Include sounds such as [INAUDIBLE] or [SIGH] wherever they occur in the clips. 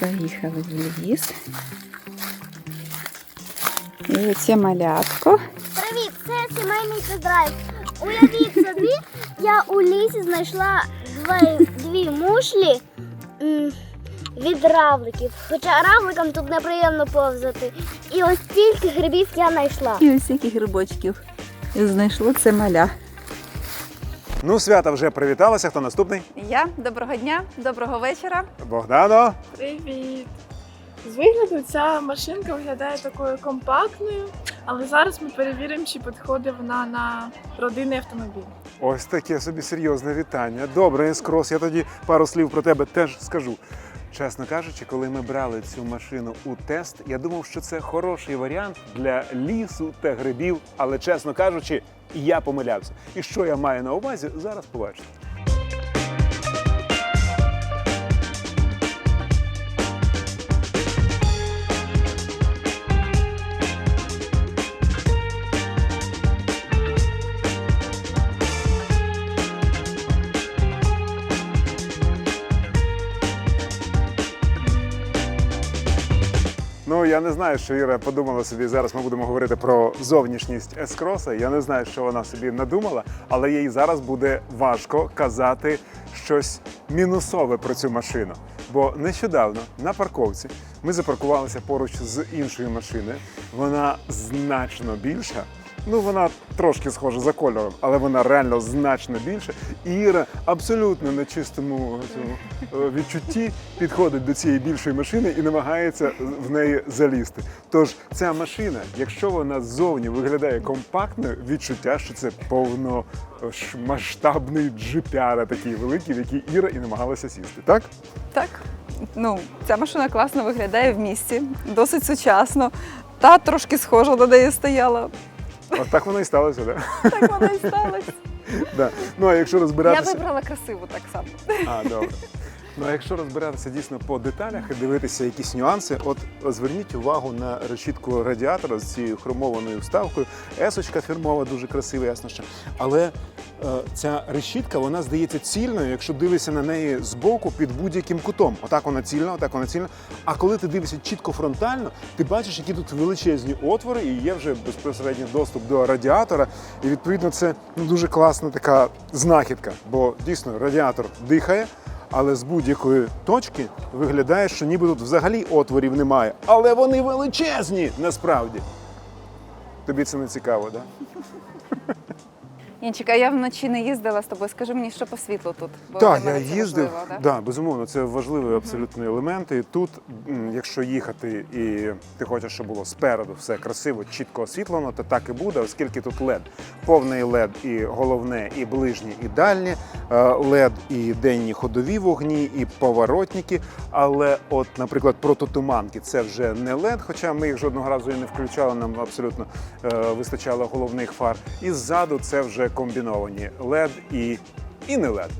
заїхали в ліс. І оце малятко. Привіт, це сімейний тест-драйв. Уявіть собі, я у лісі знайшла дві, дві мушлі від равликів. Хоча равликам тут неприємно повзати. І ось стільки грибів я знайшла. І ось яких грибочків знайшло це маля. Ну, свята вже привіталися. Хто наступний? Я доброго дня, доброго вечора. Богдано. Привіт! З вигляду ця машинка виглядає такою компактною, але зараз ми перевіримо, чи підходить вона на родинний автомобіль. Ось таке собі серйозне вітання. Добре, Ескрос, я тоді пару слів про тебе теж скажу. Чесно кажучи, коли ми брали цю машину у тест, я думав, що це хороший варіант для лісу та грибів, але чесно кажучи, я помилявся. І що я маю на увазі, зараз побачите. Я не знаю, що Іра подумала собі. Зараз ми будемо говорити про зовнішність ескроса. Я не знаю, що вона собі надумала, але їй зараз буде важко казати щось мінусове про цю машину. Бо нещодавно на парковці ми запаркувалися поруч з іншою машиною. Вона значно більша. Ну, вона трошки схожа за кольором, але вона реально значно більша. І Іра абсолютно на чистому цьому, е, відчутті підходить до цієї більшої машини і намагається в неї залізти. Тож ця машина, якщо вона ззовні виглядає компактною, відчуття, що це повномасштабний джипяра такий великий, в який Іра і намагалася сісти. Так? Так. Ну, ця машина класно виглядає в місті, досить сучасно. Та трошки схожа до неї стояла. От так воно і сталося, так? Так воно і сталося. [LAUGHS] Да. Ну а якщо Я вибрала красиву так само. А, добре. Ну а якщо розбиратися дійсно по деталях і дивитися якісь нюанси, от зверніть увагу на решітку радіатора з цією хромованою вставкою. Есочка фірмова, дуже красива, ясно що. Але е, ця решітка, вона здається цільною, якщо дивишся на неї збоку під будь-яким кутом. Отак вона цільна, отак вона цільна. А коли ти дивишся чітко фронтально, ти бачиш, які тут величезні отвори, і є вже безпосередній доступ до радіатора. І відповідно це ну, дуже класна така знахідка, бо дійсно радіатор дихає. Але з будь-якої точки виглядає, що ніби тут взагалі отворів немає. Але вони величезні насправді. Тобі це не цікаво, так? Янчика, я вночі не їздила з тобою. Скажи мені, що по світлу тут. Бо Так, я їздив. важливо, да? Да, безумовно, це важливий абсолютно елемент. І тут, якщо їхати і ти хочеш, щоб було спереду все красиво, чітко освітлено, то так і буде, оскільки тут LED. Повний LED і головне, і ближні, і дальні, е, LED і денні ходові вогні, і поворотники. Але, от, наприклад, прототуманки це вже не LED, хоча ми їх жодного разу і не включали, нам абсолютно е, вистачало головних фар. І ззаду це вже комбіновані LED і, і не LED.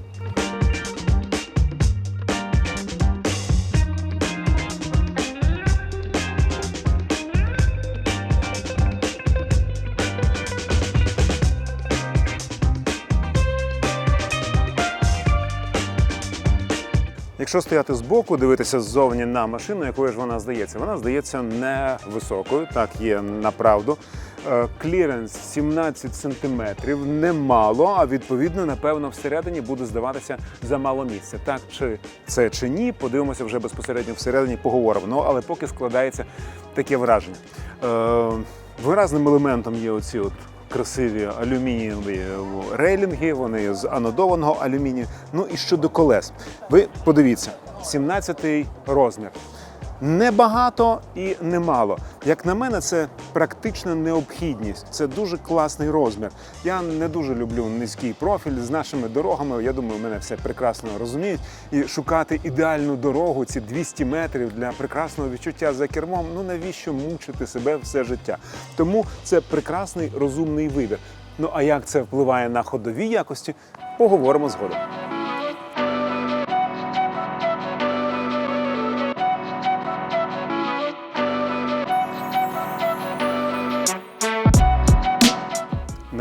Якщо стояти збоку, дивитися ззовні на машину, якою ж вона здається, вона здається невисокою, так є направду. Е, Кліренс 17 сантиметрів, немало, а відповідно, напевно, всередині буде здаватися замало місця. Так чи це чи ні, подивимося вже безпосередньо всередині, поговоримо. Ну, але поки складається таке враження. Е, Виразним елементом є оці от красиві алюмінієві рейлінги, вони з анодованого алюмінію. Ну і щодо колес. Ви подивіться, 17-й розмір. Небагато і немало. Як на мене, це практична необхідність. Це дуже класний розмір. Я не дуже люблю низький профіль з нашими дорогами. Я думаю, мене все прекрасно розуміють. І шукати ідеальну дорогу, ці 200 метрів для прекрасного відчуття за кермом. Ну навіщо мучити себе все життя? Тому це прекрасний розумний вибір. Ну а як це впливає на ходові якості, поговоримо згодом.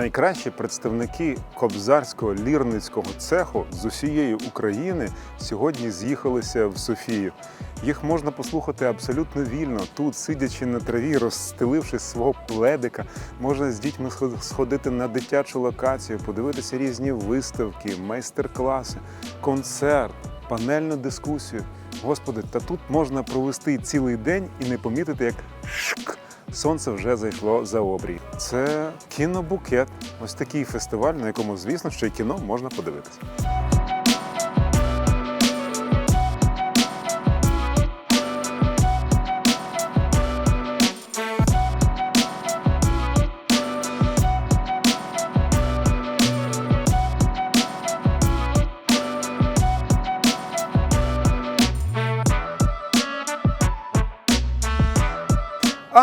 Найкращі представники кобзарського лірницького цеху з усієї України сьогодні з'їхалися в Софію. Їх можна послухати абсолютно вільно. Тут, сидячи на траві, розстеливши свого пледика, можна з дітьми сходити на дитячу локацію, подивитися різні виставки, майстер-класи, концерт, панельну дискусію. Господи, та тут можна провести цілий день і не помітити, як. Сонце вже зайшло за обрій. Це кінобукет. Ось такий фестиваль, на якому, звісно, що й кіно можна подивитися.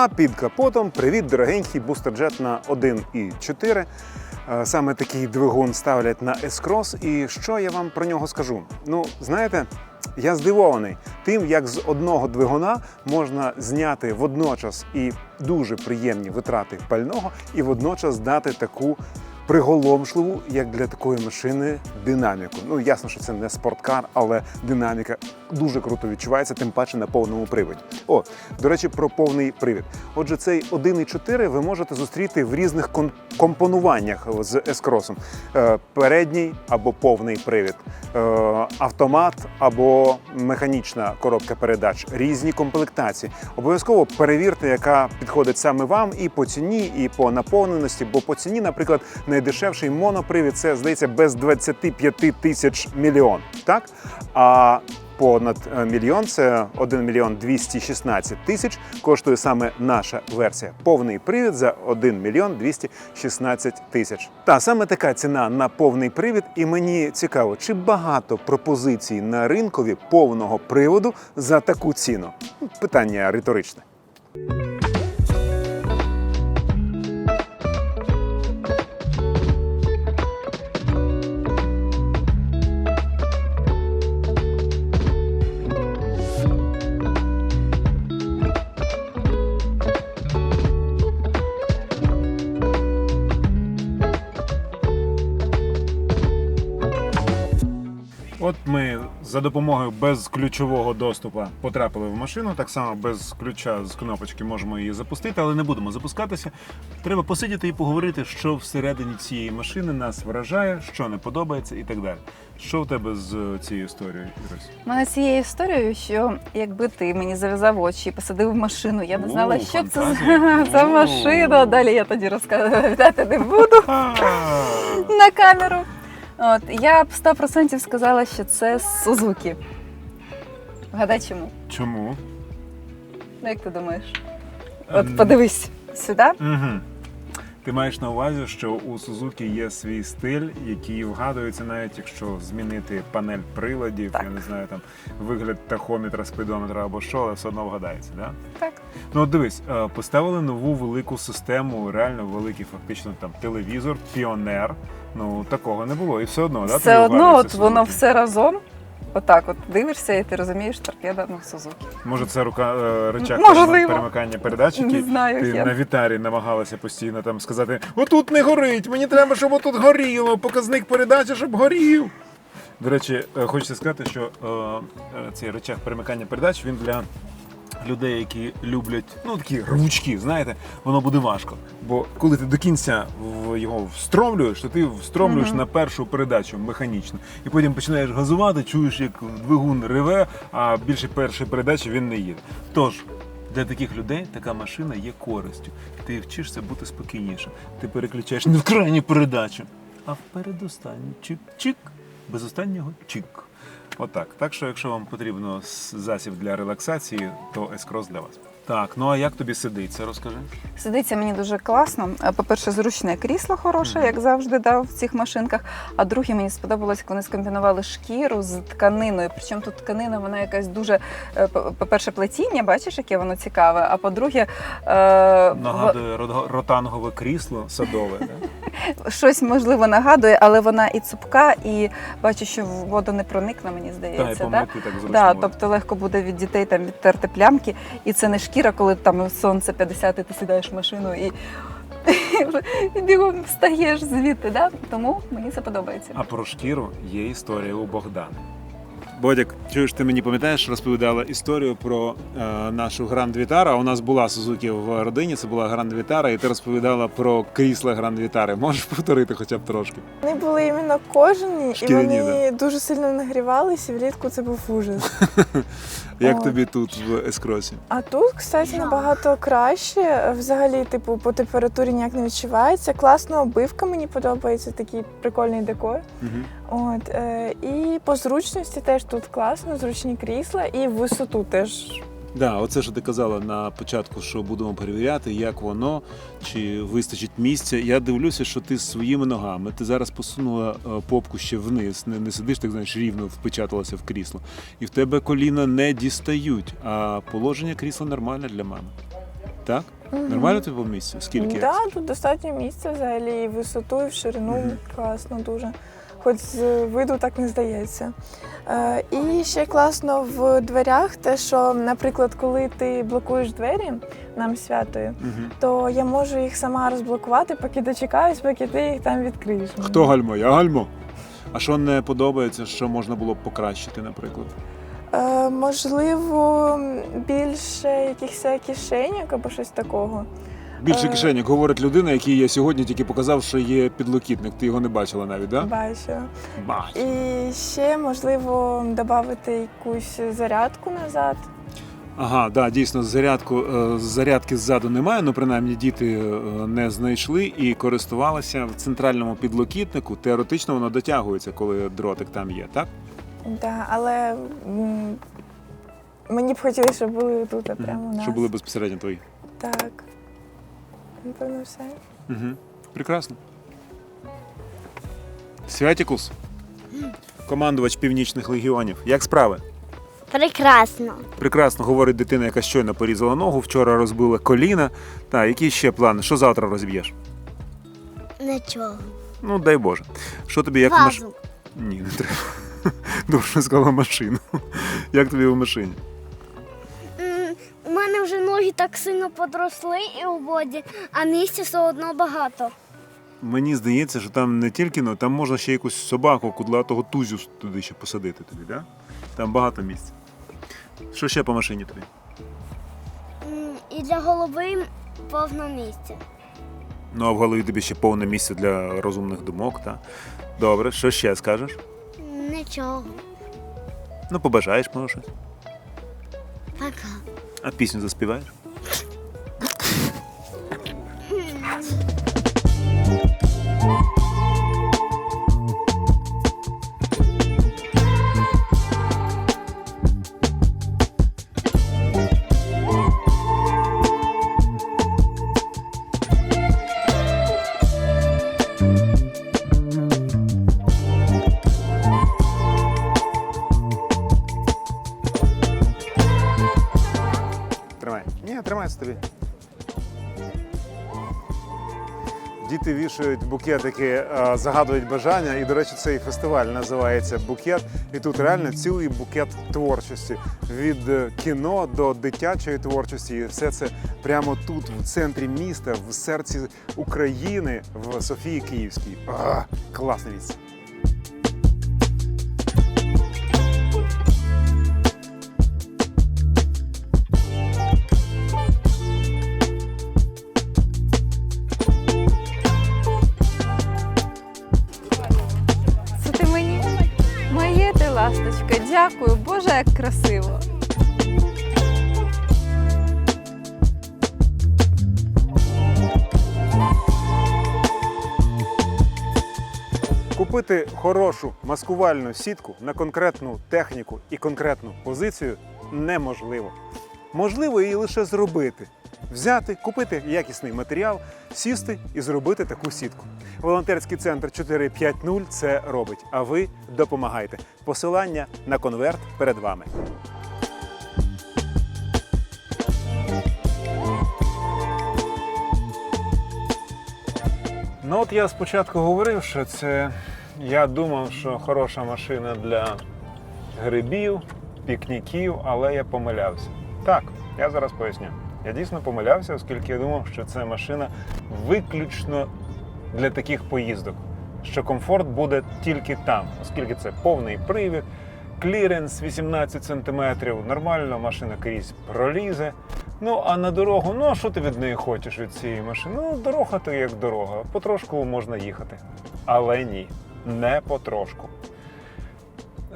А під капотом привіт, дорогенький бустерджет на 1.4. Е, Саме такий двигун ставлять на S-Cross. І що я вам про нього скажу? Ну, знаєте, я здивований тим, як з одного двигуна можна зняти водночас і дуже приємні витрати пального, і водночас дати таку приголомшливу, як для такої машини, динаміку. Ну ясно, що це не спорткар, але динаміка дуже круто відчувається, тим паче на повному приводі. О, до речі, про повний привід. Отже, цей 1.4 ви можете зустріти в різних компонуваннях з S-Cross. Е, передній або повний привід, е, автомат або механічна коробка передач, різні комплектації. Обов'язково перевірте, яка підходить саме вам і по ціні, і по наповненості. Бо по ціні, наприклад, найдешевший монопривід це здається без 25 тисяч мільйон. Так а понад е, мільйон це 1 мільйон 216 тисяч. Коштує саме наша версія. Повний привід за 1 мільйон 216 тисяч. Та саме така ціна на повний привід. І мені цікаво, чи багато пропозицій на ринкові повного приводу за таку ціну? Питання риторичне. За допомогою безключового доступу потрапили в машину. Так само без ключа з кнопочки можемо її запустити, але не будемо запускатися. Треба посидіти і поговорити, що всередині цієї машини нас вражає, що не подобається і так далі. Що в тебе з цією історією, Ірось? У мене цією історією, що якби ти мені зав'язав очі і посадив в машину, я не знала, О, що це фантазія. [LAUGHS] за, за машина. Далі я тоді розказувати не буду на камеру. От я б 100% сказала, що це Сузуки. Вгадай чому? Чому? Ну як ти думаєш? Ем. От подивись сюди. Угу. Ти маєш на увазі, що у Сузуки є свій стиль, який вгадується, навіть якщо змінити панель приладів, Так. я не знаю, там вигляд тахометра, спідометра або що, але все одно вгадається, да? Так. Ну дивись, е, поставили нову велику систему, реально великий, фактично там телевізор, піонер. Ну такого не було. І все одно, да? Все одно, от воно все разом. Отак, от дивишся, і ти розумієш, торпеда ну, Сузуки. Може, це рука е, Можливо. перемикання передач, Не знаю, ти я. на вітарі намагалася постійно там сказати: отут не горить, мені треба, щоб отут горіло, показник передачі, щоб горів. До речі, е, хочеться сказати, що е, е, цей речах перемикання передач він для людей, які люблять ну такі рвучки, знаєте, воно буде важко. Бо коли ти до кінця його встромлюєш, то ти встромлюєш Мгм. на першу передачу механічно. І потім починаєш газувати, чуєш, як двигун реве, а більше першої передачі він не їде. Тож. Для таких людей така машина є користю. Ти вчишся бути спокійнішим. Ти переключаєш не в крайню передачу, а в передостанню. Чик-чик. Без останнього чик. Отак. Так що, якщо вам потрібно засіб для релаксації, то S-Cross для вас. Так, ну а як тобі сидиться, розкажи? Сидиться мені дуже класно. Е, По-перше, зручне крісло хороше, Мгм. як завжди, да, в цих машинках. А друге, мені сподобалось, як вони скомбінували шкіру з тканиною. Причому тут тканина, вона якась дуже, е, по- по-перше, плетіння, бачиш, яке воно цікаве. А по-друге, е, Нагадує ротангове крісло садове. Да? Щось можливо нагадує, але вона і цупка, і бачу, що в воду не проникне, мені Та здається. Да? помити так. Да, тобто легко буде від дітей там відтерти плямки, і це не шкіра, коли там сонце 50, і ти сідаєш в машину і і бігом встаєш звідти. Да? Тому мені це подобається. А про шкіру є історія у Богдана. Бодяк, чуєш, ти мені пам'ятаєш, розповідала історію про е, нашу Гранд Вітара. У нас була Сузуки в родині, це була Гранд Вітара, і ти розповідала про крісла Гранд Вітари. Можеш повторити хоча б трошки? Вони були іменно кожені, і вони вони дуже сильно нагрівалися, і влітку це був ужас. [LAUGHS] Як От. тобі тут в ескросі? А тут, кстати, набагато краще. Взагалі, типу, по температурі ніяк не відчувається. Класна обивка, мені подобається, такий прикольний декор. Угу. От, е, і по зручності теж тут класно, зручні крісла, і висоту теж. Да, оце що ти казала на початку, що будемо перевіряти, як воно, чи вистачить місця. Я дивлюся, що ти своїми ногами. Ти зараз посунула е, попку ще вниз, не, не сидиш, так знаєш, рівно впечаталася в крісло. І в тебе коліна не дістають, а положення крісла нормальне для мами. Так? Нормально тобі по місцю? Скільки? Так, да, тут достатньо місця взагалі, і висоту, і в ширину Мгм. класно дуже. Хоч з виду так не здається. Е, і ще класно в дверях, те, що, наприклад, коли ти блокуєш двері нам святою, Угу. то я можу їх сама розблокувати, поки дочекаюсь, поки ти їх там відкриєш. Хто гальмо? Я гальмо. А що не подобається, що можна було б покращити, наприклад? Е, можливо, більше якихось кишеньок або щось такого. Більше Е. кишеньок, говорить людина, який я сьогодні тільки показав, що є підлокітник. Ти його не бачила навіть, так? Да? Бачу. Бач. І ще можливо додати якусь зарядку назад. Ага, да, дійсно, зарядку е, зарядки ззаду немає, ну принаймні діти е, не знайшли і користувалися в центральному підлокітнику. Теоретично воно дотягується, коли дротик там є, так? Да, але мені б хотілося, щоб були тут, прямо у нас. Щоб були безпосередньо твої. Так. Напевно, все. Угу. Прекрасно. Святікус, командувач північних легіонів. Як справи? Прекрасно. Прекрасно говорить дитина, яка щойно порізала ногу, вчора розбила коліна. Та, які ще плани? Що завтра розб'єш? Нічого. Ну, дай Боже. Що тобі як маш... Ні, не треба. Добре, сказала машину. Як тобі в машині? Ноги так сильно подросли і у воді, а місця все одно багато. Мені здається, що там не тільки, ну там можна ще якусь собаку, кудлатого тузю туди ще посадити тобі, да? Там багато місця. Що ще по машині тобі? І для голови повно місця. Ну, а в голові тобі ще повне місце для розумних думок, так? Добре, що ще скажеш? Нічого. Ну, побажаєш, може щось. Пока. А пісню заспіваєш? Вішають букетики, е, загадують бажання. І, до речі, цей фестиваль називається Букет. І тут реально цілий букет творчості. Від е, кіно до дитячої творчості. І все це прямо тут, в центрі міста, в серці України, в Софії Київській. А, класне місце. Боже, як красиво. Купити хорошу маскувальну сітку на конкретну техніку і конкретну позицію неможливо. Можливо її лише зробити. Взяти, купити якісний матеріал, сісти і зробити таку сітку. Волонтерський центр 450 це робить, а ви допомагайте. Посилання на конверт перед вами. Ну от я спочатку говорив, що це я думав, що хороша машина для грибів, пікніків, але я помилявся. Так, я зараз поясню. Я дійсно помилявся, оскільки я думав, що це машина виключно для таких поїздок, що комфорт буде тільки там, оскільки це повний привід, кліренс 18 см, нормально машина крізь пролізе. Ну а на дорогу, ну а що ти від неї хочеш від цієї машини? Ну, дорога то як дорога, потрошку можна їхати. Але ні, не потрошку.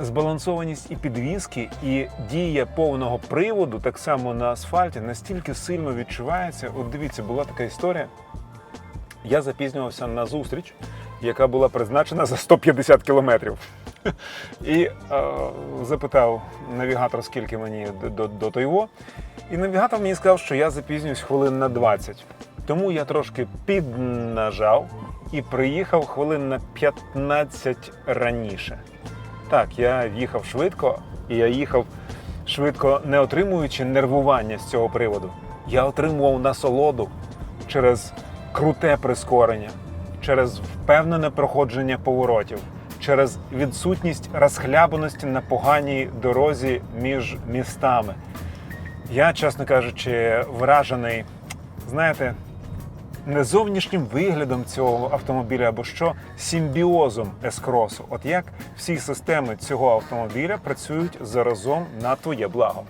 Збалансованість і підвіски, і дія повного приводу так само на асфальті настільки сильно відчувається. От дивіться, була така історія. Я запізнювався на зустріч, яка була призначена за 150 кілометрів. І е, запитав навігатор, скільки мені до, до, до Тойво. І навігатор мені сказав, що я запізнююсь хвилин на 20. Тому я трошки піднажав і приїхав хвилин на 15 раніше. Так, я їхав швидко, і я їхав швидко, не отримуючи нервування з цього приводу. Я отримував насолоду через круте прискорення, через впевнене проходження поворотів, через відсутність розхлябаності на поганій дорозі між містами. Я, чесно кажучи, вражений, знаєте, зовнішнім виглядом цього автомобіля або що симбіозом ескросу. От як всі системи цього автомобіля працюють заразом на твоє благо.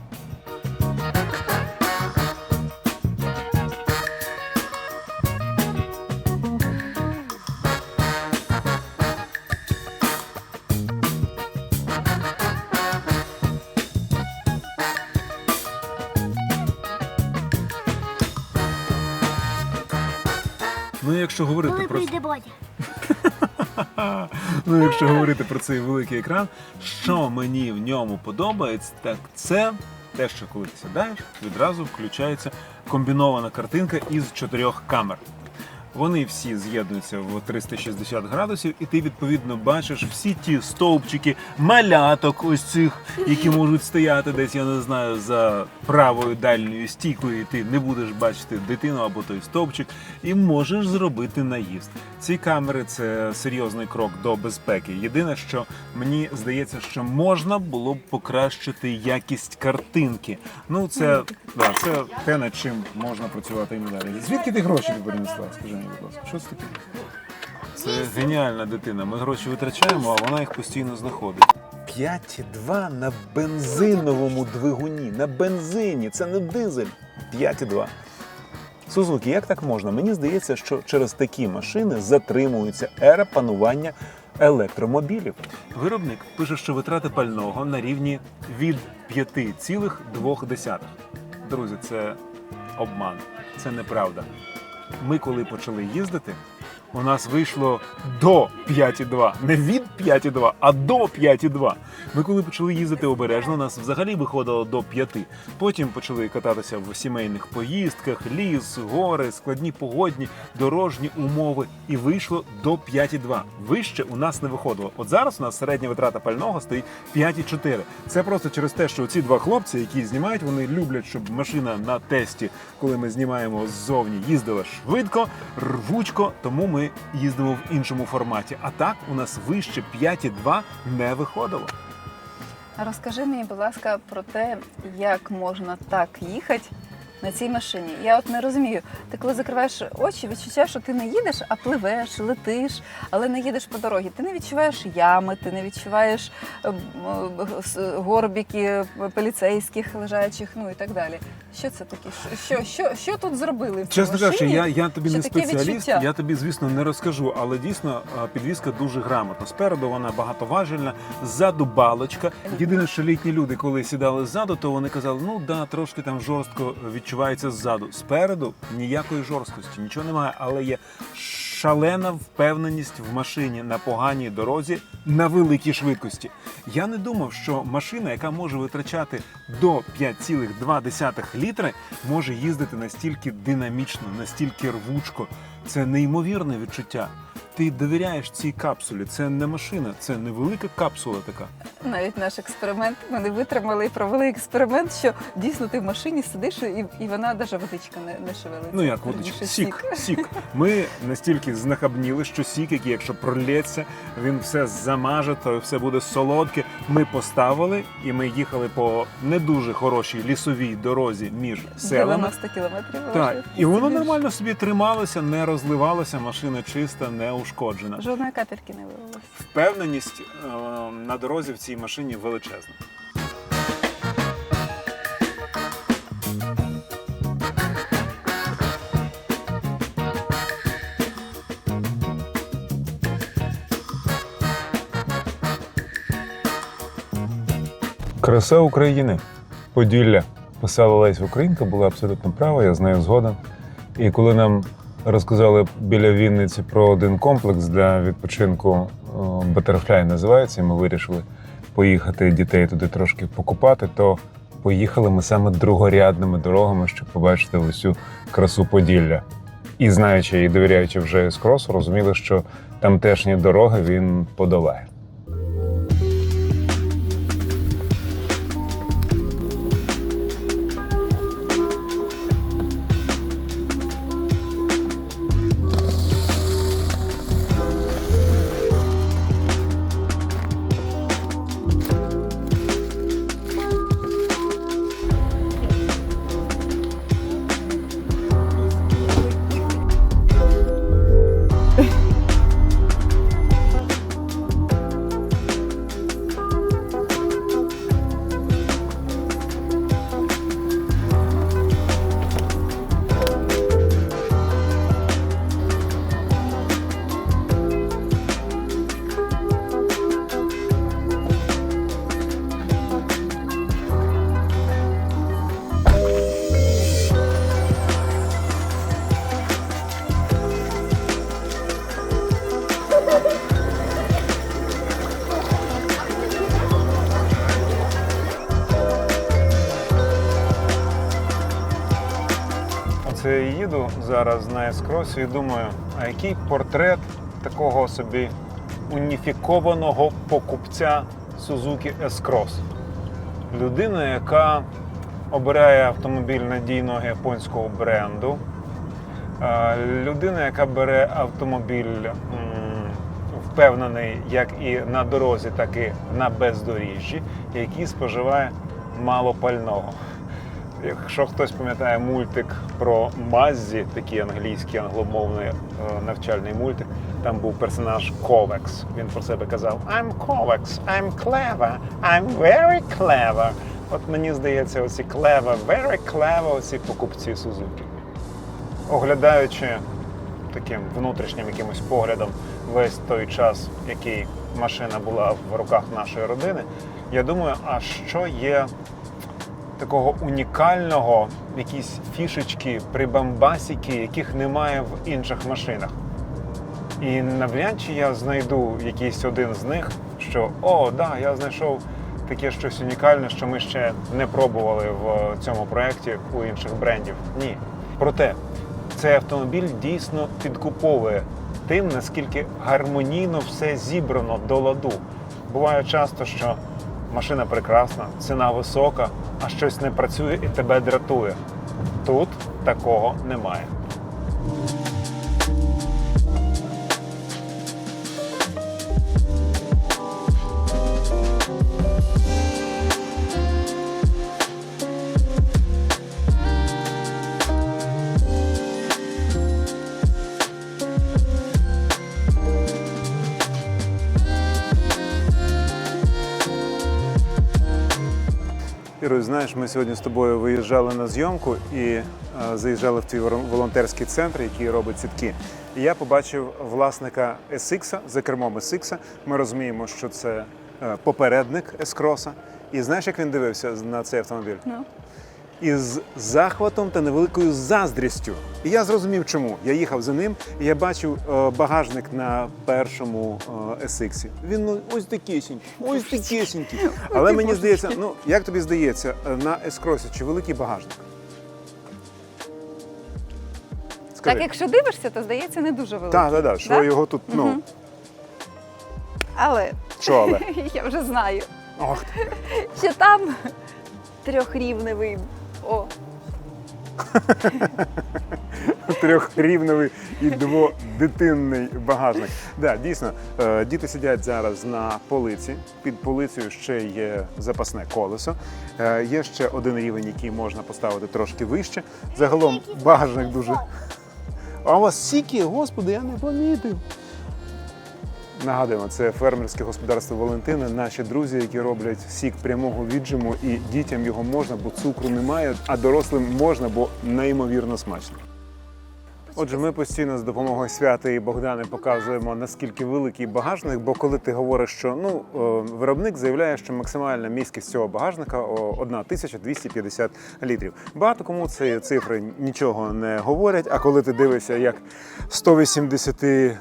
Якщо говорити Коли про прийде Бодя? [LAUGHS] ну, якщо говорити про цей великий екран, що мені в ньому подобається, так це те, що коли ти сідаєш, відразу включається комбінована картинка із чотирьох камер. Вони всі з'єднуються в 360 градусів, і ти відповідно бачиш всі ті стовпчики маляток, ось цих, які можуть стояти десь, я не знаю, за правою дальньою стійкою, і ти не будеш бачити дитину або той стовпчик, і можеш зробити наїзд. Ці камери це серйозний крок до безпеки. Єдине, що мені здається, що можна було б покращити якість картинки. Ну, це, да, це те, над чим можна працювати і надалі. Звідки ти гроші принесла? Скажи мені, будь ласка, що це таке? Це геніальна дитина. Ми гроші витрачаємо, а вона їх постійно знаходить. 5,2 на бензиновому двигуні. На бензині, це не дизель. 5,2. Сузуки, як так можна? Мені здається, що через такі машини затримується ера панування електромобілів. Виробник пише, що витрати пального на рівні від 5,2. Друзі, це обман, це неправда. Ми, коли почали їздити, у нас вийшло до 5,2. Не від 5,2, а до 5,2. Ми коли почали їздити обережно, у нас взагалі виходило до 5. Потім почали кататися в сімейних поїздках, ліс, гори, складні погодні, дорожні умови. І вийшло до 5,2. Вище у нас не виходило. От зараз у нас середня витрата пального стоїть 5,4. Це просто через те, що ці два хлопці, які знімають, вони люблять, щоб машина на тесті, коли ми знімаємо ззовні, їздила швидко, рвучко, тому ми їздимо в іншому форматі. А так у нас вище 5,2 не виходило. Розкажи мені, будь ласка, про те, як можна так їхати на цій машині. Я от не розумію. Ти коли закриваєш очі, відчуття, що ти не їдеш, а пливеш, летиш, але не їдеш по дорозі. Ти не відчуваєш ями, ти не відчуваєш е, м, е, с- горбики поліцейських лежачих, ну і так далі. Що це таке? Що, що, що тут зробили? В цій Чесно кажучи, я, я тобі Що не спеціаліст, відчуття? я тобі, звісно, не розкажу, але дійсно підвізка дуже грамотна. Спереду вона багатоважельна, ззаду балочка. Єдине, що літні люди, коли сідали ззаду, то вони казали, ну да, трошки там жорстко відчувається ззаду. Спереду ніякої жорсткості, нічого немає, але є шалена впевненість в машині на поганій дорозі на великій швидкості. Я не думав, що машина, яка може витрачати до 5,2 літри, може їздити настільки динамічно, настільки рвучко. Це неймовірне відчуття. Ти довіряєш цій капсулі. Це не машина, це невелика капсула така. Навіть наш експеримент ми не витримали і провели експеримент, що дійсно ти в машині сидиш і, і вона навіть водичка не, не шевелиться. Ну як водичка? Сік, сік. Ми настільки знахабніли, що сік, який, якщо пролється, він все замаже, то все буде солодке. Ми поставили і ми їхали по не дуже хорошій лісовій дорозі між селами. 90 кілометрів. Так, і воно нормально собі трималося, не розливалося, машина чиста, не ушкоджена. Жодної капельки не виявилося. Впевненість е, на дорозі в цій машині величезна. Краса України. Поділля. Писала Лесь Українка, була абсолютно права, я з нею згоден. І коли нам розказали біля Вінниці про один комплекс для відпочинку Батерфляй називається, і ми вирішили поїхати дітей туди трошки покупати, то поїхали ми саме другорядними дорогами, щоб побачити усю красу Поділля. І знаючи і довіряючи вже Ескросу, розуміли, що тамтешні дороги він подолає. Зараз на ескросі і думаю, а який портрет такого собі уніфікованого покупця Suzuki S-Cross? Людина, яка обирає автомобіль надійного японського бренду, людина, яка бере автомобіль впевнений як і на дорозі, так і на бездоріжжі, який споживає мало пального. Якщо хтось пам'ятає мультик про Маззі, такий англійський англомовний е, навчальний мультик, там був персонаж Ковекс. Він про себе казав I'm Kovacs, I'm clever, I'm very clever. От мені здається, оці clever, very clever, оці покупці Сузуки. Оглядаючи таким внутрішнім якимось поглядом весь той час, який машина була в руках нашої родини, я думаю, а що є такого унікального, якісь фішечки, прибамбасики, яких немає в інших машинах. І навряд чи я знайду якийсь один з них, що о, да, я знайшов таке щось унікальне, що ми ще не пробували в цьому проєкті у інших брендів. Ні. Проте цей автомобіль дійсно підкуповує тим, наскільки гармонійно все зібрано до ладу. Буває часто, що машина прекрасна, ціна висока, а щось не працює і тебе дратує. Тут такого немає. Ірусь, знаєш, ми сьогодні з тобою виїжджали на зйомку і е, заїжджали в твій волонтерський центр, який робить сітки. І я побачив власника SX, за кермом SX. Ми розуміємо, що це е, попередник S-Cross. І знаєш, як він дивився на цей автомобіль? Ну. Із захватом та невеликою заздрістю. І я зрозумів, чому. Я їхав за ним, і я бачив е, багажник на першому е, SX. Він ну ось такісінький, ось такісінький. Але мені здається, ну як тобі здається, е, на S-Cross чи великий багажник? Скажи. Так, якщо дивишся, то здається не дуже великий. Так, так, так. Що його тут, ну, Мгм. Але що але? [LAUGHS] я вже знаю, Ох, що там трьохрівневий. О, [LAUGHS] трьохрівневий і дводитинний багажник. Да, дійсно, е, діти сидять зараз на полиці. Під полицею ще є запасне колесо. Е, Є ще один рівень, який можна поставити трошки вище. Загалом багажник дуже. А у вас сіки, господи, я не помітив. Нагадуємо, це фермерське господарство Валентини, наші друзі, які роблять сік прямого віджиму, і дітям його можна, бо цукру немає, а дорослим можна, бо неймовірно смачно. Отже, ми постійно з допомогою свята і Богдани показуємо наскільки великий багажник. Бо коли ти говориш, що ну е, виробник заявляє, що максимальна місткість цього багажника о, 1250 літрів. Багато кому ці цифри нічого не говорять. А коли ти дивишся, як 180 е,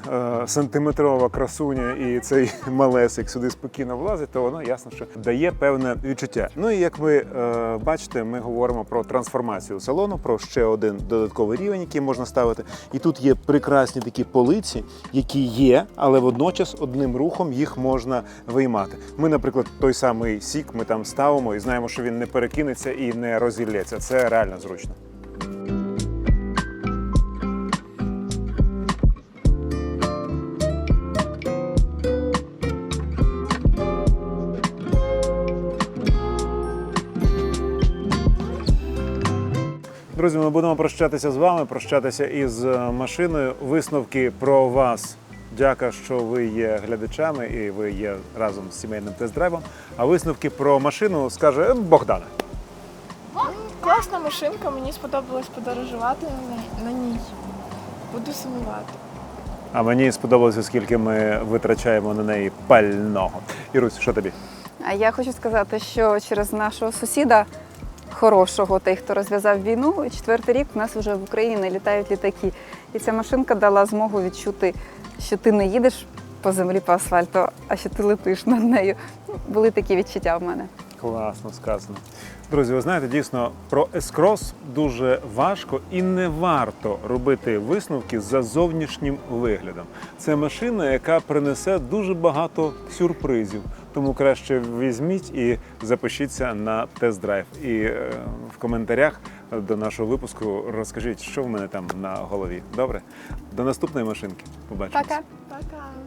сантиметрова красуня і цей малесик сюди спокійно влазить, то воно ясно, що дає певне відчуття. Ну і як ви е, бачите, ми говоримо про трансформацію салону, про ще один додатковий рівень, який можна ставити. І тут є прекрасні такі полиці, які є, але водночас одним рухом їх можна виймати. Ми, наприклад, той самий сік ми там ставимо і знаємо, що він не перекинеться і не розілється. Це реально зручно. Друзі, ми будемо прощатися з вами, прощатися із е, машиною. Висновки про вас. Дяка, що ви є глядачами і ви є разом з сімейним тест-драйвом. А висновки про машину скаже Богдана. Класна машинка, мені сподобалось подорожувати на ній- на ній. Буду сумувати. А мені сподобалося, скільки ми витрачаємо на неї пального. Ірусь, що тобі? А я хочу сказати, що через нашого сусіда хорошого, той, хто розв'язав війну, четвертий рік в нас вже в Україні літають літаки. І ця машинка дала змогу відчути, що ти не їдеш по землі по асфальту, а що ти летиш над нею. Були такі відчуття в мене. Класно сказано. Друзі, ви знаєте, дійсно про ескрос дуже важко і не варто робити висновки за зовнішнім виглядом. Це машина, яка принесе дуже багато сюрпризів. Тому краще візьміть і запишіться на тест-драйв. І е, в коментарях до нашого випуску розкажіть, що в мене там на голові. Добре? До наступної машинки. Побачимось. Пока! Пока.